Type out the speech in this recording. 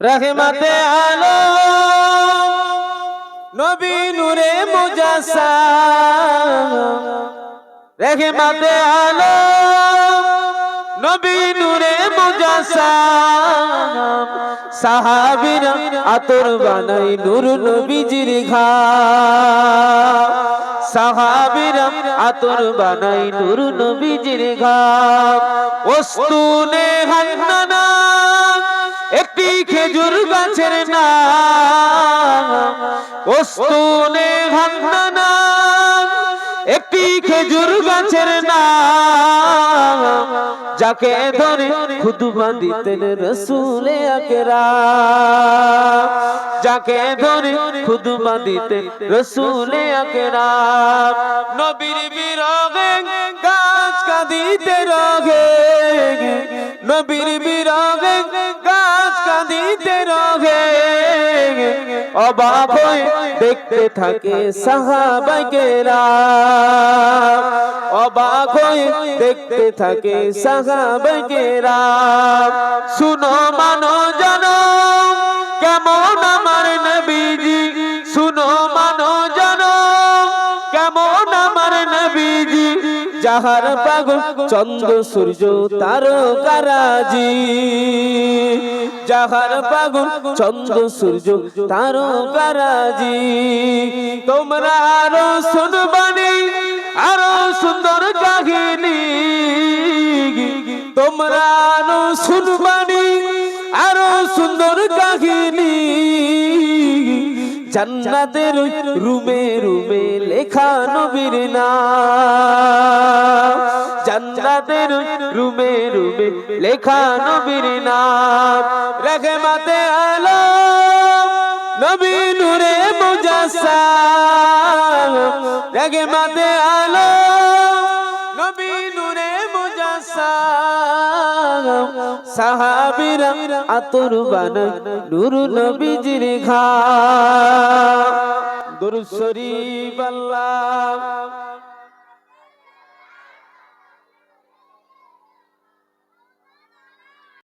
রহমতে আলো নবী নূরে মুজাসা রহমতে আলো নবী নূরে মুজাসা সাহাবীরা আতর বানাই নূর নবীজির ঘা। সাহাবীরা আতর বানাই নূর নবীজির ঘা। ওস্তুনে একটি খেজুর গাছের নাম। ওস্তুনে একটি খেজুর গাছের নাম। যাকে ধরে খুদবা দিতেন রসুলে আকেরা যাকে ধরে খুদবা দিতেন রসুলে আকেরা নবীর বিরগে গাছ কাঁদিতে রগে। নবীর বিরগে গাছ কাঁদিতে রগে অবাক হয়ে দেখতে থাকে সাহাবাইকেরা। অবাক হয়ে দেখতে থাকে সাহাবাইকেরা। শুনো মানো জানো, কেমন আমার নবীজি? শুনো মানো জানো, কেমন আমার নবীজি? যাহার পাগল চন্দ্র সূর্য তারকারাজি। যাহার পাগল চন্দ্র সূর্য তারকারাজি তোমরা আরও শুনবানি আরও সুন্দর কাহিনী। তোমরা আরও শুনবানি আরও সুন্দর কাহিনী। জান্নাতের রুমে রুমে লেখা নবীর নাম। জান্নাতের রুমে রুমে লেখা নবীর নাম। রেখে মাতে আলো নবী নূরে মুজাসা রেখে মাতে আলো সাহাবিরা আতর বানায় নূর নবীজির ঘা দুরুদ শরীফ আল্লাহ।